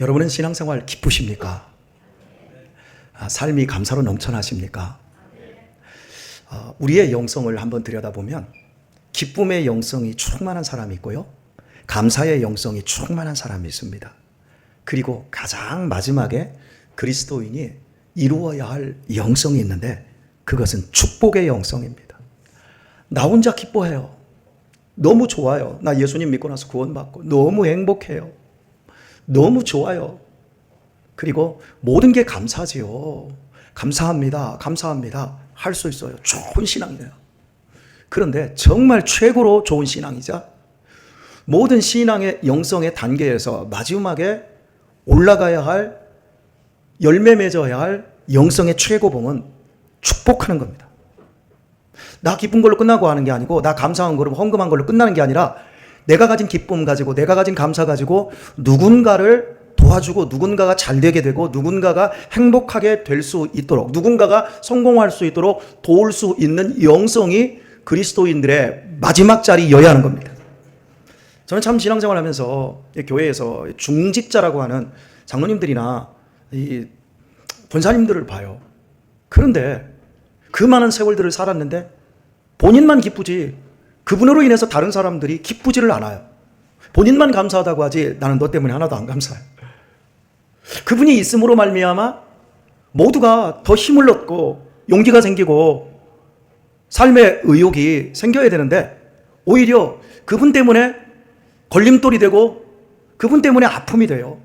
여러분은 신앙생활 기쁘십니까? 아, 삶이 감사로 넘쳐나십니까? 아, 우리의 영성을 한번 들여다보면 기쁨의 영성이 충만한 사람이 있고요. 감사의 영성이 충만한 사람이 있습니다. 그리고 가장 마지막에 그리스도인이 이루어야 할 영성이 있는데 그것은 축복의 영성입니다. 나 혼자 기뻐해요. 너무 좋아요. 나 예수님 믿고 나서 구원받고 너무 행복해요. 너무 좋아요. 그리고 모든 게 감사지요. 감사합니다. 감사합니다. 할 수 있어요. 좋은 신앙이에요. 그런데 정말 최고로 좋은 신앙이자 모든 신앙의 영성의 단계에서 마지막에 올라가야 할 열매 맺어야 할 영성의 최고봉은 축복하는 겁니다. 나 기쁜 걸로 끝나고 하는 게 아니고 나 감사한 걸로 헌금한 걸로 끝나는 게 아니라 내가 가진 기쁨 가지고 내가 가진 감사 가지고 누군가를 도와주고 누군가가 잘 되게 되고 누군가가 행복하게 될 수 있도록 누군가가 성공할 수 있도록 도울 수 있는 영성이 그리스도인들의 마지막 자리여야 하는 겁니다. 저는 참 신앙생활 하면서 교회에서 중직자라고 하는 장로님들이나 이 권사님들을 봐요. 그런데 그 많은 세월들을 살았는데 본인만 기쁘지 그분으로 인해서 다른 사람들이 기쁘지를 않아요. 본인만 감사하다고 하지 나는 너 때문에 하나도 안 감사해. 그분이 있음으로 말미암아 모두가 더 힘을 얻고 용기가 생기고 삶의 의욕이 생겨야 되는데 오히려 그분 때문에 걸림돌이 되고 그분 때문에 아픔이 돼요.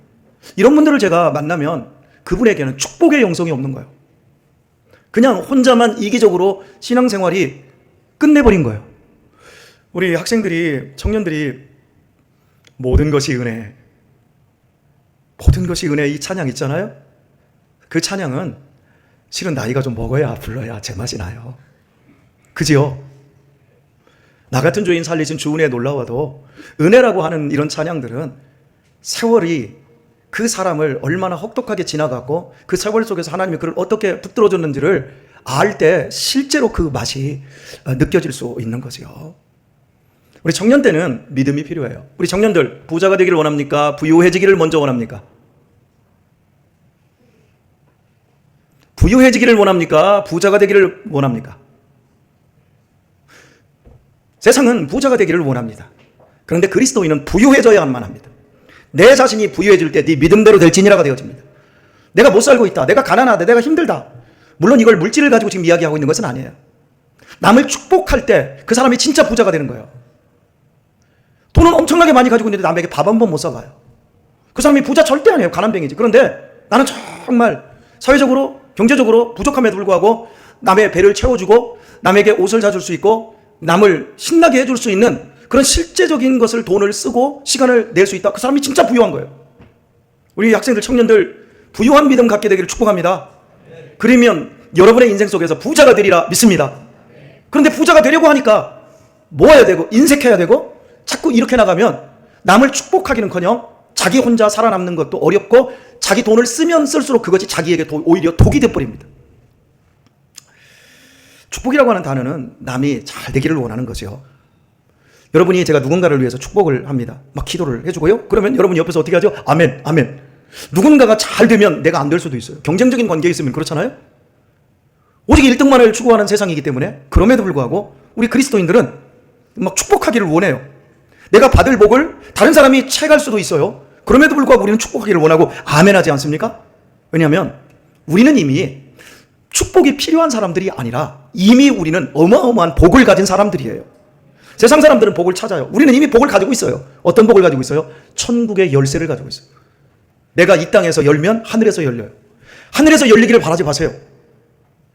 이런 분들을 제가 만나면 그분에게는 축복의 영성이 없는 거예요. 그냥 혼자만 이기적으로 신앙생활이 끝내버린 거예요. 우리 학생들이, 청년들이 모든 것이 은혜, 모든 것이 은혜 이 찬양 있잖아요? 그 찬양은 실은 나이가 좀 먹어야 불러야 제맛이 나요. 그지요? 나 같은 죄인 살리신 주 은혜에 놀라워도 은혜라고 하는 이런 찬양들은 세월이 그 사람을 얼마나 혹독하게 지나갔고 그 세월 속에서 하나님이 그를 어떻게 붙들어줬는지를 알 때 실제로 그 맛이 어, 느껴질 수 있는 거죠. 우리 청년 때는 믿음이 필요해요. 우리 청년들 부자가 되기를 원합니까? 부유해지기를 먼저 원합니까? 부유해지기를 원합니까? 부자가 되기를 원합니까? 세상은 부자가 되기를 원합니다. 그런데 그리스도인은 부유해져야만 합니다. 내 자신이 부유해질 때 네 믿음대로 될지니라가 되어집니다. 내가 못 살고 있다. 내가 가난하다. 내가 힘들다. 물론 이걸 물질을 가지고 지금 이야기하고 있는 것은 아니에요. 남을 축복할 때 그 사람이 진짜 부자가 되는 거예요. 돈은 엄청나게 많이 가지고 있는데 남에게 밥 한 번 못 사가요. 그 사람이 부자 절대 아니에요. 가난뱅이지. 그런데 나는 정말 사회적으로, 경제적으로 부족함에도 불구하고 남의 배를 채워주고 남에게 옷을 사줄 수 있고 남을 신나게 해줄 수 있는 그런 실제적인 것을 돈을 쓰고 시간을 낼 수 있다. 그 사람이 진짜 부유한 거예요. 우리 학생들, 청년들 부유한 믿음 갖게 되기를 축복합니다. 그러면 여러분의 인생 속에서 부자가 되리라 믿습니다. 그런데 부자가 되려고 하니까 모아야 되고 인색해야 되고 자꾸 이렇게 나가면 남을 축복하기는커녕 자기 혼자 살아남는 것도 어렵고 자기 돈을 쓰면 쓸수록 그것이 자기에게 도- 오히려 독이 돼버립니다. 축복이라고 하는 단어는 남이 잘 되기를 원하는 거죠. 여러분이 제가 누군가를 위해서 축복을 합니다. 막 기도를 해주고요. 그러면 여러분 옆에서 어떻게 하죠? 아멘, 아멘. 누군가가 잘 되면 내가 안 될 수도 있어요. 경쟁적인 관계에 있으면 그렇잖아요? 오직 1등만을 추구하는 세상이기 때문에 그럼에도 불구하고 우리 그리스도인들은 막 축복하기를 원해요. 내가 받을 복을 다른 사람이 채갈 수도 있어요. 그럼에도 불구하고 우리는 축복하기를 원하고 아멘 하지 않습니까? 왜냐하면 우리는 이미 축복이 필요한 사람들이 아니라 이미 우리는 어마어마한 복을 가진 사람들이에요. 세상 사람들은 복을 찾아요. 우리는 이미 복을 가지고 있어요. 어떤 복을 가지고 있어요? 천국의 열쇠를 가지고 있어요. 내가 이 땅에서 열면 하늘에서 열려요. 하늘에서 열리기를 바라지 마세요.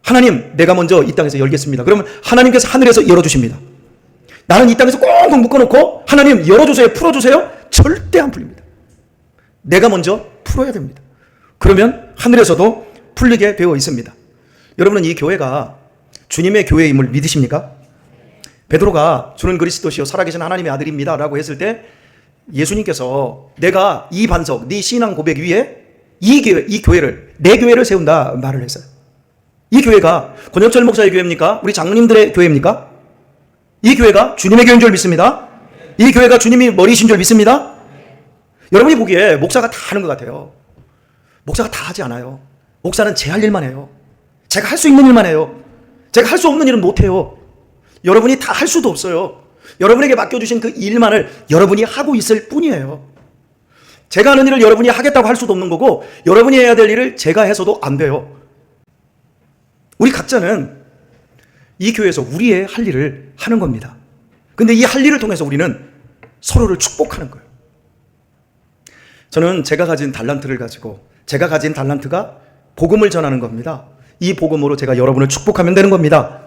하나님, 내가 먼저 이 땅에서 열겠습니다. 그러면 하나님께서 하늘에서 열어주십니다. 나는 이 땅에서 꽁꽁 묶어놓고 하나님 열어주세요, 풀어주세요. 절대 안 풀립니다. 내가 먼저 풀어야 됩니다. 그러면 하늘에서도 풀리게 되어 있습니다. 여러분은 이 교회가 주님의 교회임을 믿으십니까? 베드로가 주는 그리스도시요 살아계신 하나님의 아들입니다라고 했을 때 예수님께서 내가 이 반석, 네 신앙 고백 위에 이 교회, 이 교회를 내 교회를 세운다 말을 했어요. 이 교회가 권영철 목사의 교회입니까? 우리 장로님들의 교회입니까? 이 교회가 주님의 교회인 줄 믿습니다. 이 교회가 주님이 머리이신 줄 믿습니다. 여러분이 보기에 목사가 다 하는 것 같아요. 목사가 다 하지 않아요. 목사는 제 할 일만 해요. 제가 할 수 있는 일만 해요. 제가 할 수 없는 일은 못 해요. 여러분이 다 할 수도 없어요. 여러분에게 맡겨주신 그 일만을 여러분이 하고 있을 뿐이에요. 제가 하는 일을 여러분이 하겠다고 할 수도 없는 거고, 여러분이 해야 될 일을 제가 해서도 안 돼요. 우리 각자는 이 교회에서 우리의 할 일을 하는 겁니다. 근데 이 할 일을 통해서 우리는 서로를 축복하는 거예요. 저는 제가 가진 달란트를 가지고 제가 가진 달란트가 복음을 전하는 겁니다. 이 복음으로 제가 여러분을 축복하면 되는 겁니다.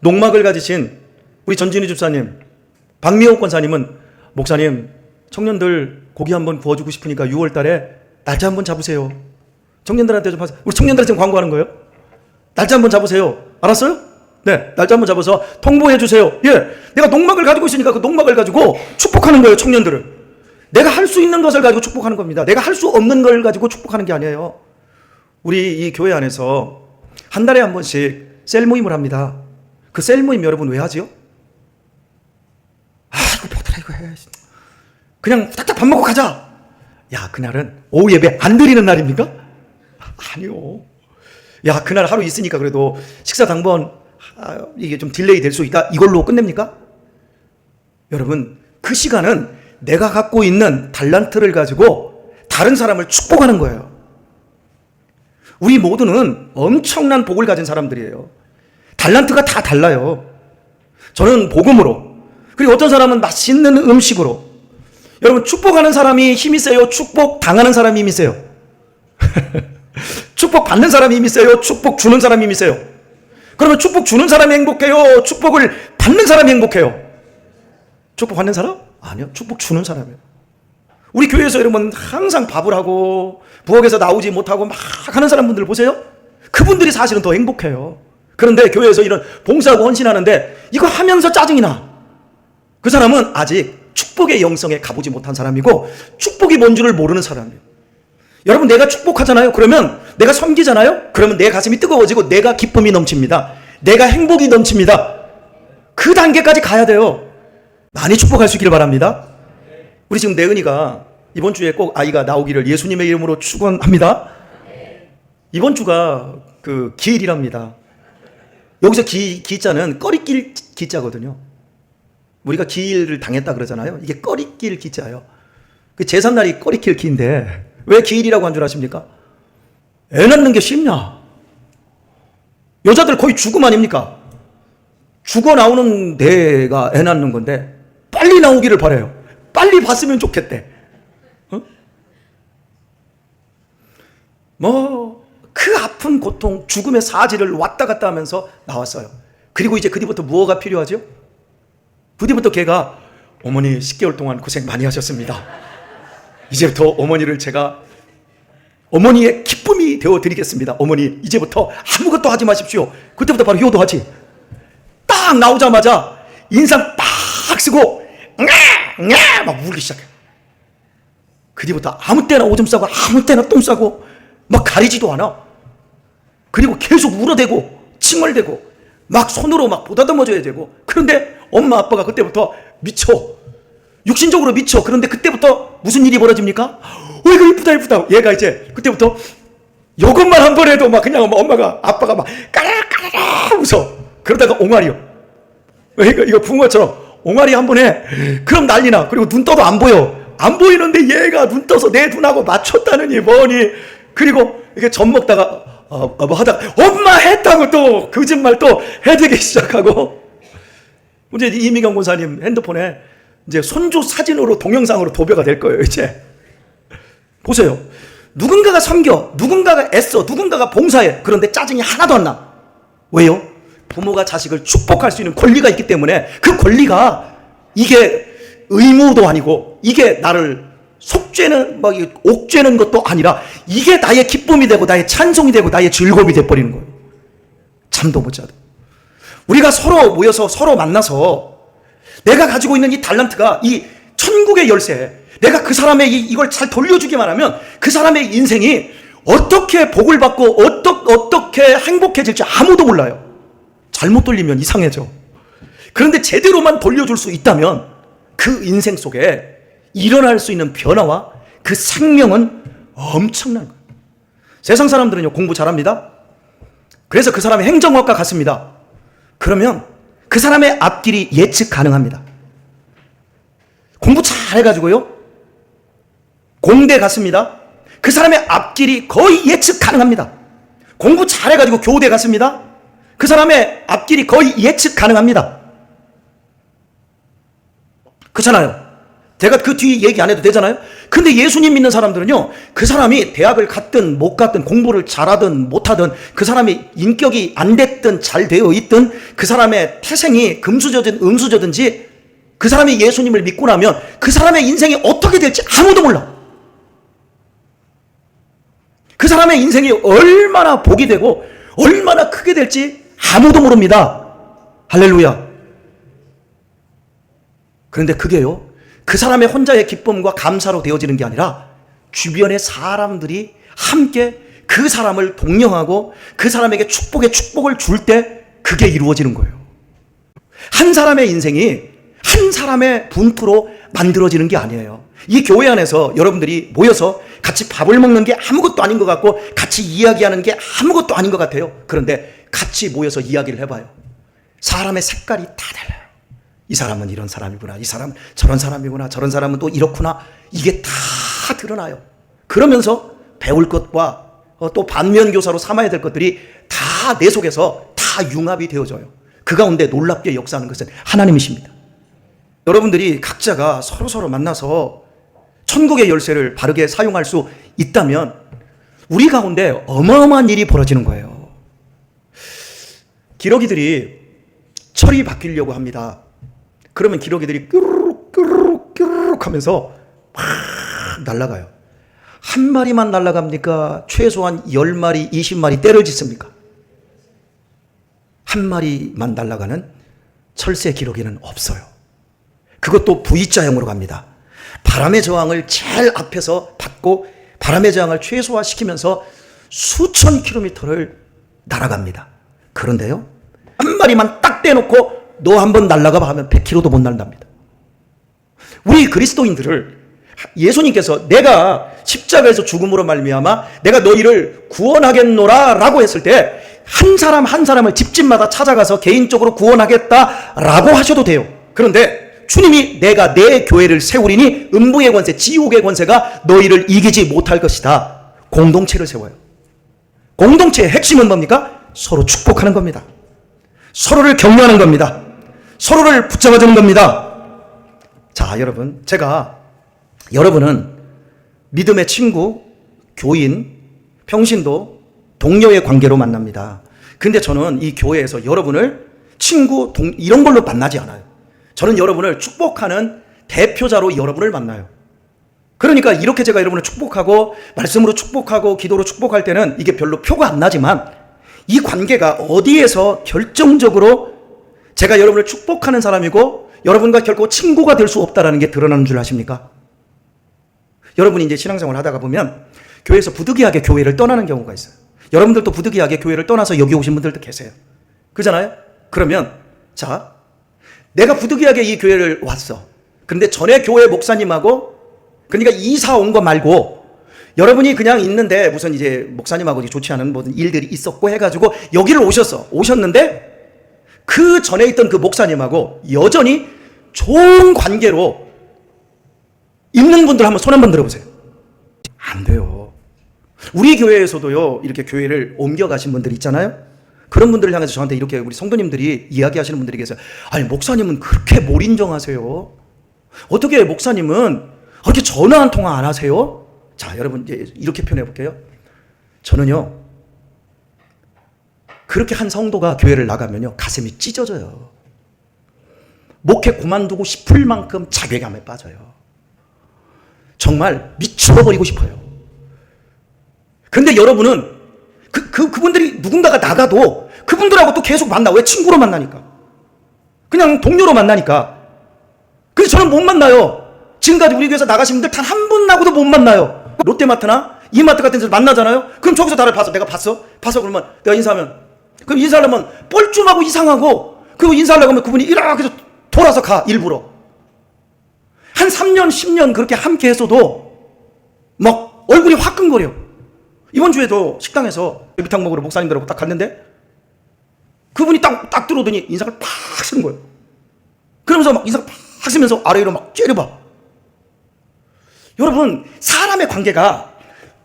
농막을 가지신 우리 전진희 집사님, 박미호 권사님은 목사님 청년들 고기 한번 구워주고 싶으니까 6월 달에 날짜 한번 잡으세요. 청년들한테 좀 하세요. 우리 청년들한테 지금 광고하는 거예요. 날짜 한번 잡으세요. 알았어요? 네, 날짜 한번 잡아서 통보해 주세요. 예, 내가 농막을 가지고 있으니까 그 농막을 가지고 축복하는 거예요, 청년들을. 내가 할 수 있는 것을 가지고 축복하는 겁니다. 내가 할 수 없는 걸 가지고 축복하는 게 아니에요. 우리 이 교회 안에서 한 달에 한 번씩 셀 모임을 합니다. 그 셀 모임 여러분 왜 하지요? 아, 이거 뭐더라 이거 해. 그냥 딱딱 밥 먹고 가자. 야, 그날은 오후 예배 안 드리는 날입니까? 아니요. 야, 그날 하루 있으니까 그래도 식사 당번 아, 이게 좀 딜레이 될 수 있다. 이걸로 끝냅니까? 여러분, 그 시간은 내가 갖고 있는 달란트를 가지고 다른 사람을 축복하는 거예요. 우리 모두는 엄청난 복을 가진 사람들이에요. 달란트가 다 달라요. 저는 복음으로, 그리고 어떤 사람은 맛있는 음식으로. 여러분, 축복하는 사람이 힘이 세요? 축복 당하는 사람이 힘이 세요? 축복 받는 사람이 힘이 세요? 축복 주는 사람이 힘이 세요? 그러면 축복 주는 사람이 행복해요? 축복을 받는 사람이 행복해요? 축복 받는 사람? 아니요. 축복 주는 사람이에요. 우리 교회에서 여러분 항상 밥을 하고 부엌에서 나오지 못하고 막 하는 사람분들 보세요. 그분들이 사실은 더 행복해요. 그런데 교회에서 이런 봉사하고 헌신하는데 이거 하면서 짜증이 나. 그 사람은 아직 축복의 영성에 가보지 못한 사람이고 축복이 뭔 줄을 모르는 사람이에요. 여러분 내가 축복하잖아요. 그러면 내가 섬기잖아요. 그러면 내 가슴이 뜨거워지고 내가 기쁨이 넘칩니다. 내가 행복이 넘칩니다. 그 단계까지 가야 돼요. 많이 축복할 수 있기를 바랍니다. 우리 지금 내은이가 이번 주에 꼭 아이가 나오기를 예수님의 이름으로 축원합니다. 이번 주가 그 기일이랍니다. 여기서 기, 기자는 꺼리낄 기자거든요. 우리가 기일을 당했다 그러잖아요. 이게 꺼리낄 기자예요. 그 제삿날이 꺼리낄 기인데 왜 기일이라고 한 줄 아십니까? 애 낳는 게 쉽냐? 여자들 거의 죽음 아닙니까? 죽어 나오는 데가 애 낳는 건데 빨리 나오기를 바래요. 빨리 봤으면 좋겠대. 어? 뭐그 아픈 고통, 죽음의 사지를 왔다 갔다 하면서 나왔어요. 그리고 이제 그 뒤부터 무엇가 필요하죠? 그 뒤부터 걔가 어머니 10개월 동안 고생 많이 하셨습니다. 이제부터 어머니를 제가 어머니의 기쁨이 되어 드리겠습니다. 어머니 이제부터 아무것도 하지 마십시오. 그때부터 바로 효도하지. 딱 나오자마자 인상 빡 쓰고 냐! 막 울기 시작해. 그 뒤부터 아무 때나 오줌 싸고 아무 때나 똥 싸고 막 가리지도 않아. 그리고 계속 울어대고 칭얼대고 막 손으로 막 보다듬어줘야 되고 그런데 엄마 아빠가 그때부터 미쳐. 육신적으로 미쳐. 그런데 그때부터 무슨 일이 벌어집니까? 어, 이거 이쁘다, 이쁘다. 얘가 이제 그때부터 이것만 한 번 해도 막 그냥 엄마가, 아빠가 막 까락까락 웃어. 그러다가 옹알이요. 이거, 이거 붕어처럼 옹알이 한 번 해. 그럼 난리나. 그리고 눈 떠도 안 보여. 안 보이는데 얘가 눈 떠서 내 눈하고 맞췄다느니 뭐니. 그리고 이게 젖 먹다가, 어, 어, 뭐 하다가 엄마 했다고 또 거짓말 또 해대기 시작하고. 이제 이미경 권사님 핸드폰에 이제 손주 사진으로 동영상으로 도배가 될 거예요, 이제. 보세요. 누군가가 섬겨, 누군가가 애써, 누군가가 봉사해. 그런데 짜증이 하나도 안 나. 왜요? 부모가 자식을 축복할 수 있는 권리가 있기 때문에 그 권리가 이게 의무도 아니고 이게 나를 속죄는 막 옥죄는 것도 아니라 이게 나의 기쁨이 되고 나의 찬송이 되고 나의 즐거움이 돼 버리는 거예요. 잠도 못 자도. 우리가 서로 모여서 서로 만나서 내가 가지고 있는 이 달란트가 이 천국의 열쇠, 내가 그 사람의 이, 이걸 잘 돌려주기만 하면 그 사람의 인생이 어떻게 복을 받고 어떠, 어떻게 행복해질지 아무도 몰라요. 잘못 돌리면 이상해져. 그런데 제대로만 돌려줄 수 있다면 그 인생 속에 일어날 수 있는 변화와 그 생명은 엄청난 거예요. 세상 사람들은요, 공부 잘합니다. 그래서 그 사람이 행정학과 갔습니다. 그러면 그 사람의 앞길이 예측 가능합니다. 공부 잘 해가지고요, 공대 갔습니다. 그 사람의 앞길이 거의 예측 가능합니다. 공부 잘 해가지고 교대 갔습니다. 그 사람의 앞길이 거의 예측 가능합니다. 그렇잖아요. 제가 그 뒤 얘기 안 해도 되잖아요. 근데 예수님 믿는 사람들은요, 그 사람이 대학을 갔든 못 갔든 공부를 잘하든 못하든 그 사람이 인격이 안 됐든 잘 되어 있든 그 사람의 태생이 금수저든 음수저든지 그 사람이 예수님을 믿고 나면 그 사람의 인생이 어떻게 될지 아무도 몰라. 그 사람의 인생이 얼마나 복이 되고 얼마나 크게 될지 아무도 모릅니다. 할렐루야. 그런데 그게요, 그 사람의 혼자의 기쁨과 감사로 되어지는 게 아니라 주변의 사람들이 함께 그 사람을 동령하고 그 사람에게 축복의 축복을 줄 때 그게 이루어지는 거예요. 한 사람의 인생이 한 사람의 분투로 만들어지는 게 아니에요. 이 교회 안에서 여러분들이 모여서 같이 밥을 먹는 게 아무것도 아닌 것 같고 같이 이야기하는 게 아무것도 아닌 것 같아요. 그런데 같이 모여서 이야기를 해봐요. 사람의 색깔이 다 달라요. 이 사람은 이런 사람이구나. 이 사람은 저런 사람이구나. 저런 사람은 또 이렇구나. 이게 다 드러나요. 그러면서 배울 것과 어, 또 반면 교사로 삼아야 될 것들이 다 내 속에서 다 융합이 되어져요. 그 가운데 놀랍게 역사하는 것은 하나님이십니다. 여러분들이 각자가 서로서로 만나서 천국의 열쇠를 바르게 사용할 수 있다면 우리 가운데 어마어마한 일이 벌어지는 거예요. 기러기들이 철이 바뀌려고 합니다. 그러면 기러기들이 끄르륵 끄르륵 끄르륵 하면서 막 날아가요. 한 마리만 날아갑니까? 최소한 10마리, 20마리 때를 짓습니까? 한 마리만 날아가는 철새 기러기는 없어요. 그것도 V자형으로 갑니다. 바람의 저항을 제일 앞에서 받고 바람의 저항을 최소화시키면서 수천 킬로미터를 날아갑니다. 그런데요, 한 마리만 딱 떼놓고 너 한 번 날아가 봐 하면 100km도 못 날답니다. 우리 그리스도인들을 예수님께서 내가 십자가에서 죽음으로 말미암아 내가 너희를 구원하겠노라라고 했을 때 한 사람 한 사람을 집집마다 찾아가서 개인적으로 구원하겠다라고 하셔도 돼요. 그런데 주님이 내가 내 교회를 세우리니 음부의 권세, 지옥의 권세가 너희를 이기지 못할 것이다. 공동체를 세워요. 공동체의 핵심은 뭡니까? 서로 축복하는 겁니다. 서로를 격려하는 겁니다. 서로를 붙잡아 주는 겁니다. 자, 여러분, 제가 여러분은 믿음의 친구, 교인, 평신도, 동료의 관계로 만납니다. 근데 저는 이 교회에서 여러분을 친구, 동, 이런 걸로 만나지 않아요. 저는 여러분을 축복하는 대표자로 여러분을 만나요. 그러니까 이렇게 제가 여러분을 축복하고 말씀으로 축복하고 기도로 축복할 때는 이게 별로 표가 안 나지만 이 관계가 어디에서 결정적으로 제가 여러분을 축복하는 사람이고 여러분과 결코 친구가 될 수 없다라는 게 드러나는 줄 아십니까? 여러분이 이제 신앙생활 하다가 보면 교회에서 부득이하게 교회를 떠나는 경우가 있어요. 여러분들도 부득이하게 교회를 떠나서 여기 오신 분들도 계세요. 그잖아요? 그러면 자, 내가 부득이하게 이 교회를 왔어. 근데 전에 교회 목사님하고 그러니까 이사 온 거 말고 여러분이 그냥 있는데 무슨 이제 목사님하고 좋지 않은 모든 일들이 있었고 해가지고 여기를 오셨어. 오셨는데 그 전에 있던 그 목사님하고 여전히 좋은 관계로 있는 분들 한번 손 한번 들어보세요. 안 돼요. 우리 교회에서도요, 이렇게 교회를 옮겨가신 분들 있잖아요? 그런 분들을 향해서 저한테 이렇게 우리 성도님들이 이야기하시는 분들이 계세요. 아니, 목사님은 그렇게 몰인정하세요? 어떻게 목사님은 그렇게 전화 한 통화 안 하세요? 자, 여러분, 이제 이렇게 표현해 볼게요. 저는요, 그렇게 한 성도가 교회를 나가면요, 가슴이 찢어져요. 목회 그만두고 싶을 만큼 자괴감에 빠져요. 정말 미쳐버리고 싶어요. 근데 여러분은 그, 그, 그분들이 누군가가 나가도 그분들하고 또 계속 만나. 왜 친구로 만나니까? 그냥 동료로 만나니까. 근데 저는 못 만나요. 지금까지 우리 교회에서 나가신 분들 단 한 분하고도 못 만나요. 롯데마트나 이마트 같은 데서 만나잖아요? 그럼 저기서 나를 봤어. 내가 봤어? 봤어? 그러면 내가 인사하면. 그럼 인사하려면 뻘쭘하고 이상하고 그리고 인사하려고 하면 그분이 이렇게 해서 돌아서 가, 일부러. 한 3년, 10년 그렇게 함께 했어도 얼굴이 화끈거려. 이번 주에도 식당에서 비탕 먹으러 목사님들하고 딱 갔는데 그분이 딱, 딱 들어오더니 인상을 팍 쓰는 거예요. 그러면서 막 인상을 팍 쓰면서 아래로 막 째려봐. 여러분, 사람의 관계가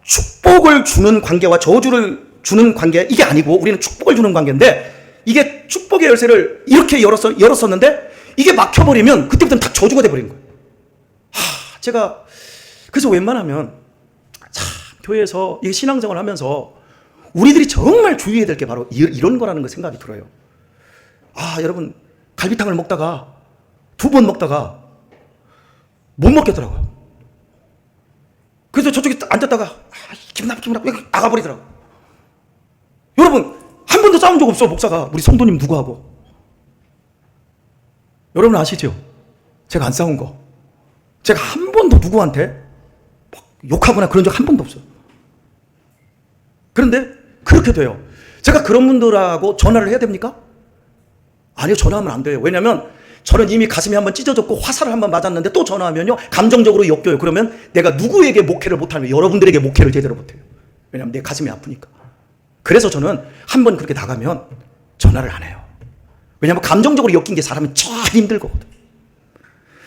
축복을 주는 관계와 저주를 주는 관계, 이게 아니고 우리는 축복을 주는 관계인데 이게 축복의 열쇠를 이렇게 열었, 열었었는데 이게 막혀버리면 그때부터는 다 저주가 돼버린 거예요. 하, 제가 그래서 웬만하면 참 교회에서 이 신앙생활 하면서 우리들이 정말 주의해야 될 게 바로 이- 이런 거라는 거 생각이 들어요. 아, 여러분 갈비탕을 먹다가 두 번 먹다가 못 먹겠더라고요. 그래서 저쪽에 딱 앉았다가 아, 기분 나빠 기분 나빠 이렇게 나가버리더라고. 여러분 한 번도 싸운 적 없어 목사가 우리 성도님 누구하고. 여러분 아시죠? 제가 안 싸운 거. 제가 한 번도 누구한테 막 욕하거나 그런 적 한 번도 없어요. 그런데 그렇게 돼요. 제가 그런 분들하고 전화를 해야 됩니까? 아니요, 전화하면 안 돼요. 왜냐면 저는 이미 가슴이 한번 찢어졌고 화살을 한번 맞았는데 또 전화하면요, 감정적으로 엮여요. 그러면 내가 누구에게 목회를 못하면 여러분들에게 목회를 제대로 못해요. 왜냐면 내 가슴이 아프니까. 그래서 저는 한 번 그렇게 나가면 전화를 안 해요. 왜냐면 감정적으로 엮인 게 사람은 제일 힘들거든.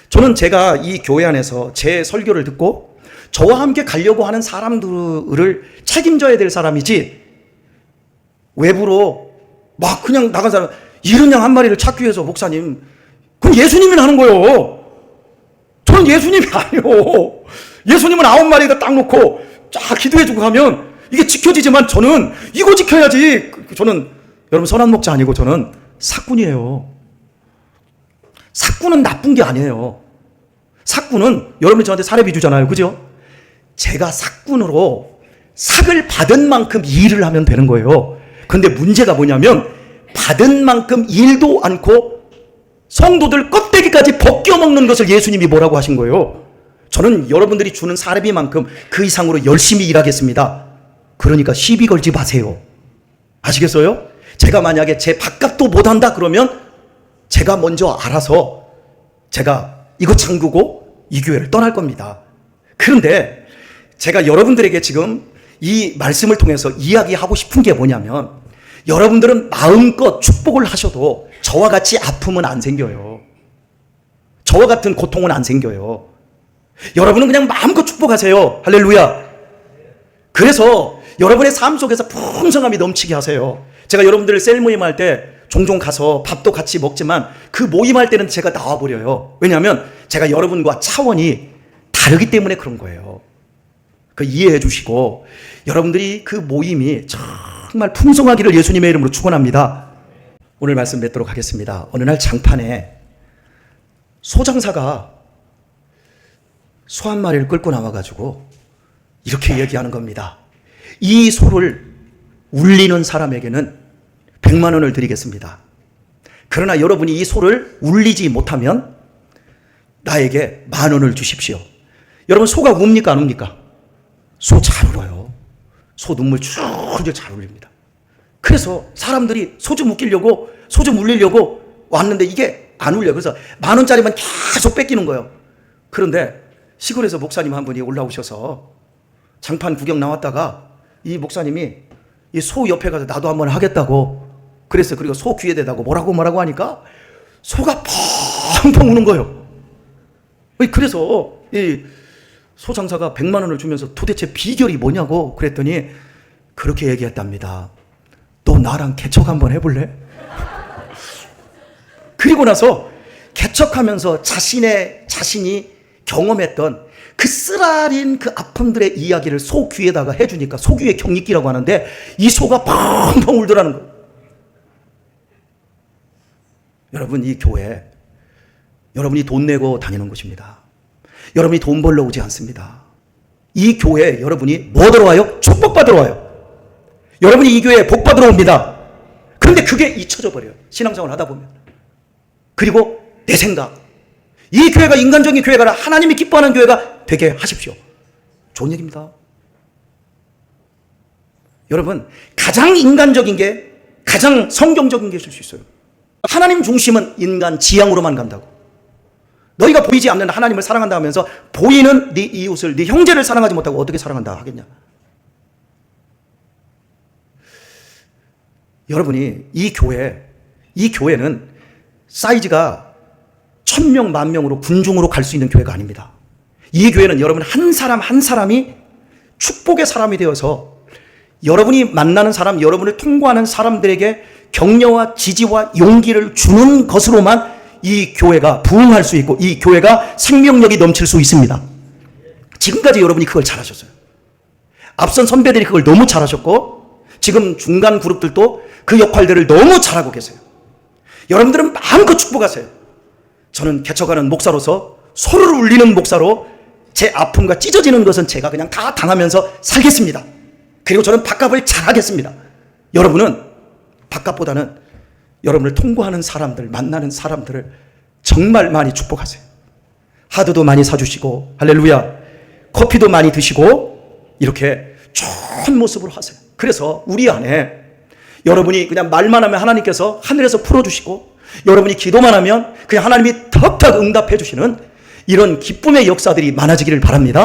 저는 제가 이 교회 안에서 제 설교를 듣고 저와 함께 가려고 하는 사람들을 책임져야 될 사람이지 외부로 막 그냥 나간 사람 이른 양한 마리를 찾기 위해서 목사님 그럼 예수님이 하는 거예요. 저는 예수님이 아니요. 예수님은 아홉 마리가 딱 놓고 쫙 기도해주고 가면 이게 지켜지지만 저는 이거 지켜야지. 그- 저는 여러분 선한 목자 아니고 저는 사꾼이에요. 사꾼은 나쁜 게 아니에요. 사꾼은 여러분이 저한테 사례비 주잖아요. 그죠? 제가 사꾼으로 삭을 받은 만큼 일을 하면 되는 거예요. 근데 문제가 뭐냐면 받은 만큼 일도 않고 성도들 껍데기까지 벗겨 먹는 것을 예수님이 뭐라고 하신 거예요. 저는 여러분들이 주는 사례비만큼 그 이상으로 열심히 일하겠습니다. 그러니까 시비 걸지 마세요. 아시겠어요? 제가 만약에 제 밥값도 못한다 그러면 제가 먼저 알아서 제가 이거 잠그고 이 교회를 떠날 겁니다. 그런데 제가 여러분들에게 지금 이 말씀을 통해서 이야기하고 싶은 게 뭐냐면 여러분들은 마음껏 축복을 하셔도 저와 같이 아픔은 안 생겨요. 저와 같은 고통은 안 생겨요. 여러분은 그냥 마음껏 축복하세요. 할렐루야. 그래서 여러분의 삶 속에서 풍성함이 넘치게 하세요. 제가 여러분들 셀 모임 할 때 종종 가서 밥도 같이 먹지만 그 모임할 때는 제가 나와버려요. 왜냐하면 제가 여러분과 차원이 다르기 때문에 그런 거예요. 그 이해해 주시고 여러분들이 그 모임이 정말 풍성하기를 예수님의 이름으로 축원합니다. 오늘 말씀 맺도록 하겠습니다. 어느 날 장판에 소장사가 소 한 마리를 끌고 나와가지고 이렇게 얘기하는 겁니다. 이 소를 울리는 사람에게는 100만 원을 드리겠습니다. 그러나 여러분이 이 소를 울리지 못하면 나에게 만 원을 주십시오. 여러분 소가 웁니까 안 웁니까? 소 잘 울어요. 소 눈물 줄줄 잘 울립니다. 그래서 사람들이 소 좀 웃기려고 소 좀 울리려고 왔는데 이게 안 울려. 그래서 만 원짜리만 계속 뺏기는 거예요. 그런데 시골에서 목사님 한 분이 올라오셔서 장판 구경 나왔다가 이 목사님이 이 소 옆에 가서 나도 한번 하겠다고 그랬어요. 그리고 소 귀에 대다고 뭐라고 뭐라고 하니까 소가 펑펑 우는 거예요. 그래서 이 소장사가 100만 원을 주면서 도대체 비결이 뭐냐고 그랬더니 그렇게 얘기했답니다. 너 나랑 개척 한번 해볼래? 그리고 나서 개척하면서 자신의 자신이 경험했던 그 쓰라린 그 아픔들의 이야기를 소 귀에다가 해주니까 소 귀에 경리기라고 하는데 이 소가 펑펑 울더라는 거예요. 여러분 이 교회 여러분이 돈 내고 다니는 곳입니다. 여러분이 돈 벌러 오지 않습니다. 이 교회 여러분이 뭐 들어와요? 축복 받으러 와요. 여러분이 이 교회에 복 받으러 옵니다. 그런데 그게 잊혀져 버려요. 신앙생활 하다 보면. 그리고 내 생각. 이 교회가 인간적인 교회가 아니라 하나님이 기뻐하는 교회가 되게 하십시오. 좋은 얘기입니다. 여러분, 가장 인간적인 게 가장 성경적인 게 있을 수 있어요. 하나님 중심은 인간 지향으로만 간다고. 너희가 보이지 않는 하나님을 사랑한다 하면서 보이는 네 이웃을 네 형제를 사랑하지 못하고 어떻게 사랑한다 하겠냐? 여러분이 이 교회 이 교회는 사이즈가 천 명, 만 명으로 군중으로 갈 수 있는 교회가 아닙니다. 이 교회는 여러분 한 사람 한 사람이 축복의 사람이 되어서 여러분이 만나는 사람, 여러분을 통과하는 사람들에게 격려와 지지와 용기를 주는 것으로만 이 교회가 부흥할 수 있고 이 교회가 생명력이 넘칠 수 있습니다. 지금까지 여러분이 그걸 잘하셨어요. 앞선 선배들이 그걸 너무 잘하셨고 지금 중간 그룹들도 그 역할들을 너무 잘하고 계세요. 여러분들은 마음껏 축복하세요. 저는 개척하는 목사로서 소를 울리는 목사로 제 아픔과 찢어지는 것은 제가 그냥 다 당하면서 살겠습니다. 그리고 저는 밥값을 잘하겠습니다. 여러분은 밥값보다는 여러분을 통과하는 사람들, 만나는 사람들을 정말 많이 축복하세요. 하드도 많이 사주시고, 할렐루야. 커피도 많이 드시고, 이렇게 좋은 모습으로 하세요. 그래서 우리 안에 여러분이 그냥 말만 하면 하나님께서 하늘에서 풀어주시고, 여러분이 기도만 하면 그냥 하나님이 턱턱 응답해 주시는 이런 기쁨의 역사들이 많아지기를 바랍니다.